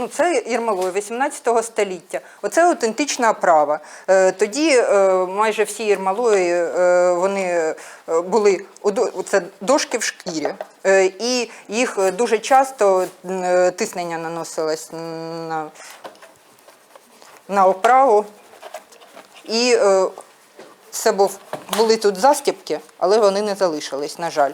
ну, це Єрмолой 18 століття. Оце аутентична оправа. Е, Тоді е, майже всі Єрмолої е, вони були це дошки в шкірі. І їх дуже часто тиснення наносилось на, на оправу. І це був, були тут застібки, але вони не залишились, на жаль.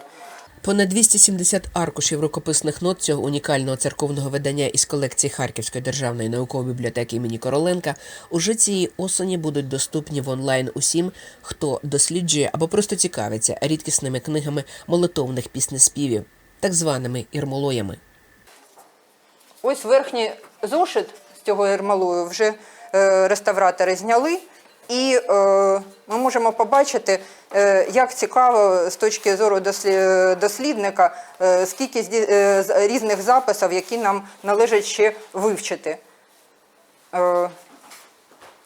Понад 270 аркушів рукописних нот цього унікального церковного видання із колекції Харківської державної наукової бібліотеки імені Короленка уже цієї осені будуть доступні в онлайн усім, хто досліджує або просто цікавиться рідкісними книгами молитовних піснеспівів, так званими ірмолоями. Ось верхній зошит з цього ермалою вже е, реставратори зняли, і е, ми можемо побачити, е, як цікаво з точки зору дослідника, е, скільки е, різних записів, які нам належить ще вивчити. Е,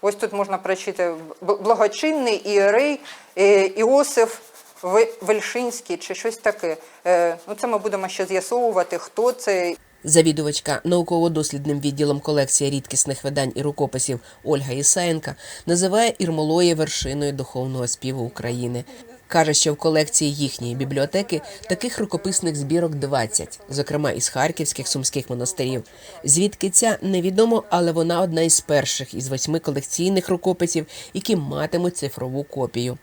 Ось тут можна прочитати благочинний ієрей е, Іосиф Ве- Вельшинський чи щось таке. Е, Ну, це ми будемо ще з'ясовувати, хто це Завідувачка науково-дослідним відділом колекції рідкісних видань і рукописів Ольга Ісаєнка називає Ірмолоє вершиною духовного співу України. Каже, що в колекції їхньої бібліотеки таких рукописних збірок 20, зокрема із харківських сумських монастирів. Звідки ця невідомо, але вона одна із перших із восьми колекційних рукописів, які матимуть цифрову копію.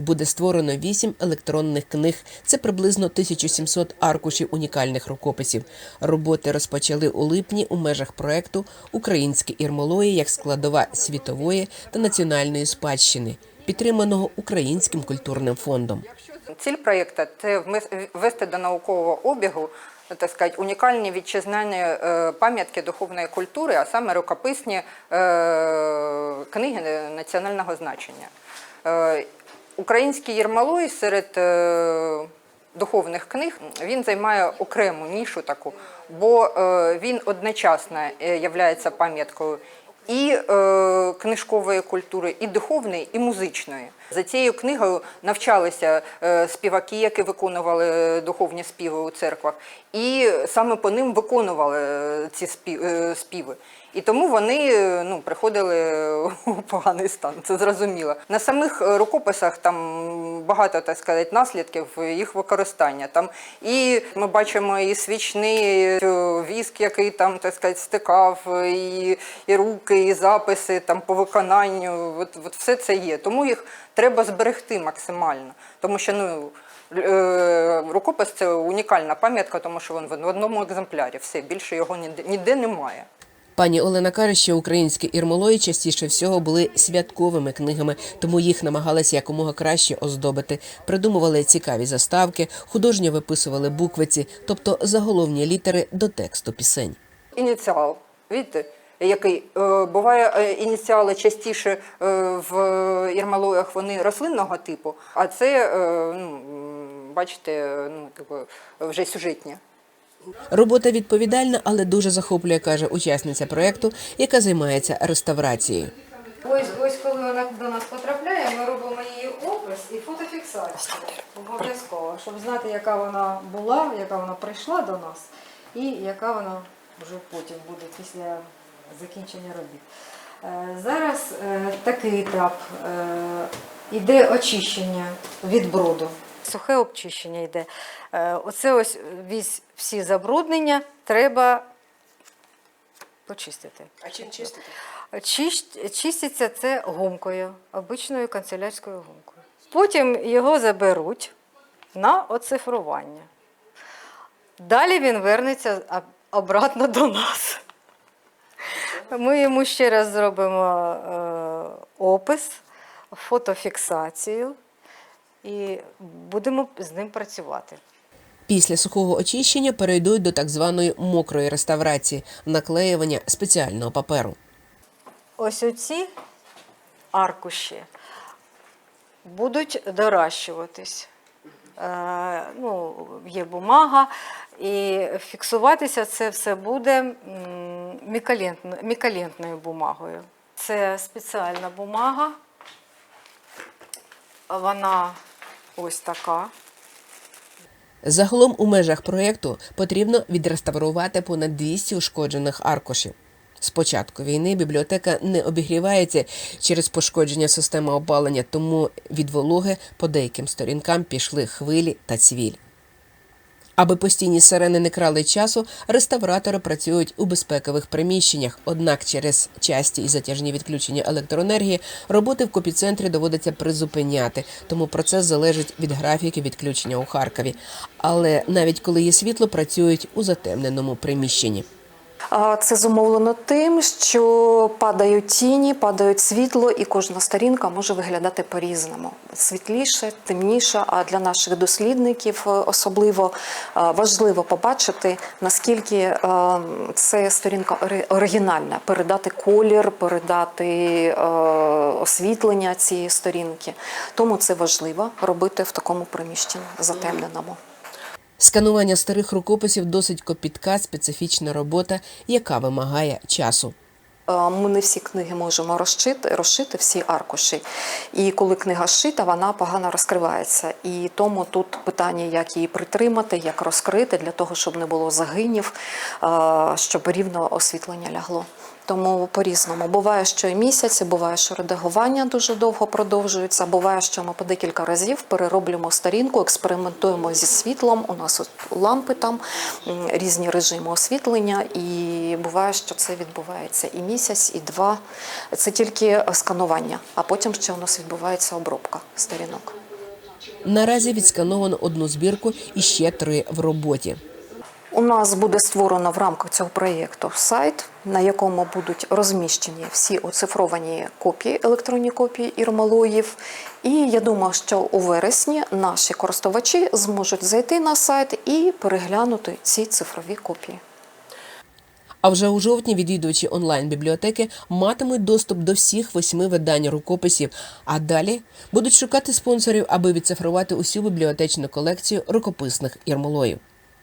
Буде створено вісім електронних книг. Це приблизно 1700 аркушів унікальних рукописів. Роботи розпочали у липні у межах проекту Українські ірмолої як складова світової та національної спадщини, підтриманого Українським культурним фондом. Ціль проєкту це ввести до наукового обігу так сказати, унікальні вітчизняні е, пам'ятки духовної культури, а саме рукописні е, книги національного значення. Е, Український Єрмалой серед е, духовних книг він займає окрему нішу таку, бо е, він одночасно являється пам'яткою і е, книжкової культури, і духовної, і музичної. За цією книгою навчалися е, співаки, які виконували духовні співи у церквах, і саме по ним виконували е, ці е, співи. І тому вони е, ну, приходили у поганий стан, це зрозуміло. На самих рукописах там багато так сказати, наслідків їх використання. Там і ми бачимо і свічний е, який там так сказати, стикав, і, і руки, і записи там по виконанню. От, от все це є. Тому їх треба зберегти максимально. Тому що ну. е, Рукопис це унікальна пам'ятка, тому що він в одному екземплярі. Все більше його ніде, ніде немає. Пані Олена каже, що українські ірмолої частіше всього були святковими книгами, тому їх намагалися якомога краще оздобити. Придумували цікаві заставки, художньо виписували буквиці, тобто заголовні літери до тексту пісень. Ініціал, видите, який е, буває е, ініціали частіше е, в ірмалоях вони рослинного типу, а це, ну, бачите, ну, такої, вже сюжетні. Робота відповідальна, але дуже захоплює, каже учасниця проекту, яка займається реставрацією. Ось, ось коли вона до нас потрапляє, ми робимо її опис і фотофіксацію. Обов'язково, щоб знати, яка вона була, яка вона прийшла до нас, і яка вона вже потім буде після закінчення робіт. Е, Зараз е, такий етап. Е, Іде очищення від бруду. Сухе обчищення йде. Е, Оце ось весь, всі забруднення треба почистити. А чим чистити? Чисть, чиститься це гумкою, обичною канцелярською гумкою. Потім його заберуть на оцифрування. Далі він вернеться обратно до нас. Ми йому ще раз зробимо е, опис, фотофіксацію і будемо з ним працювати. Після сухого очищення перейдуть до так званої мокрої реставрації наклеювання спеціального паперу. Ось оці аркуші будуть доращуватись. Е, ну, є бумага, і фіксуватися це все буде мікалентно- мікалентною бумагою. Це спеціальна бумага. Вона ось така. Загалом у межах проєкту потрібно відреставрувати понад 200 ушкоджених аркушів. З початку війни бібліотека не обігрівається через пошкодження системи опалення, тому від вологи по деяким сторінкам пішли хвилі та цвіль. Аби постійні сирени не крали часу, реставратори працюють у безпекових приміщеннях. Однак через часті і затяжні відключення електроенергії роботи в копіцентрі доводиться призупиняти, тому процес залежить від графіки відключення у Харкові. Але навіть коли є світло, працюють у затемненому приміщенні. Це зумовлено тим, що падають тіні, падають світло, і кожна сторінка може виглядати по-різному. Світліше, темніше. А для наших дослідників е, особливо е, важливо побачити, наскільки е, це сторінка ори- оригінальна, передати колір, передати освітлення цієї сторінки. Тому це важливо робити в такому приміщенні затемненому. Сканування старих рукописів досить копітка, специфічна робота, яка вимагає часу. Е, Ми не всі книги можемо розшити, розшити всі аркуші. І коли книга шита, вона погано розкривається. І тому тут питання, як її притримати, як розкрити, для того, щоб не було загинів, е, щоб рівно освітлення лягло. Тому по-різному. Буває, що і місяць, буває, що редагування дуже довго продовжується. Буває, що ми по декілька разів перероблюємо сторінку, експериментуємо зі світлом. У нас лампи там різні режими освітлення, і буває, що це відбувається і місяць, і два. Це тільки сканування, а потім ще у нас відбувається обробка сторінок. Наразі відскановано одну збірку і ще три в роботі. У нас буде створено в рамках цього проєкту сайт, на якому будуть розміщені всі оцифровані копії, електронні копії ірмалоїв. І я думаю, що у вересні наші користувачі зможуть зайти на сайт і переглянути ці цифрові копії. А вже у жовтні відвідувачі онлайн-бібліотеки матимуть доступ до всіх восьми видань рукописів, а далі будуть шукати спонсорів, аби відцифрувати усю бібліотечну колекцію рукописних ірмолоїв.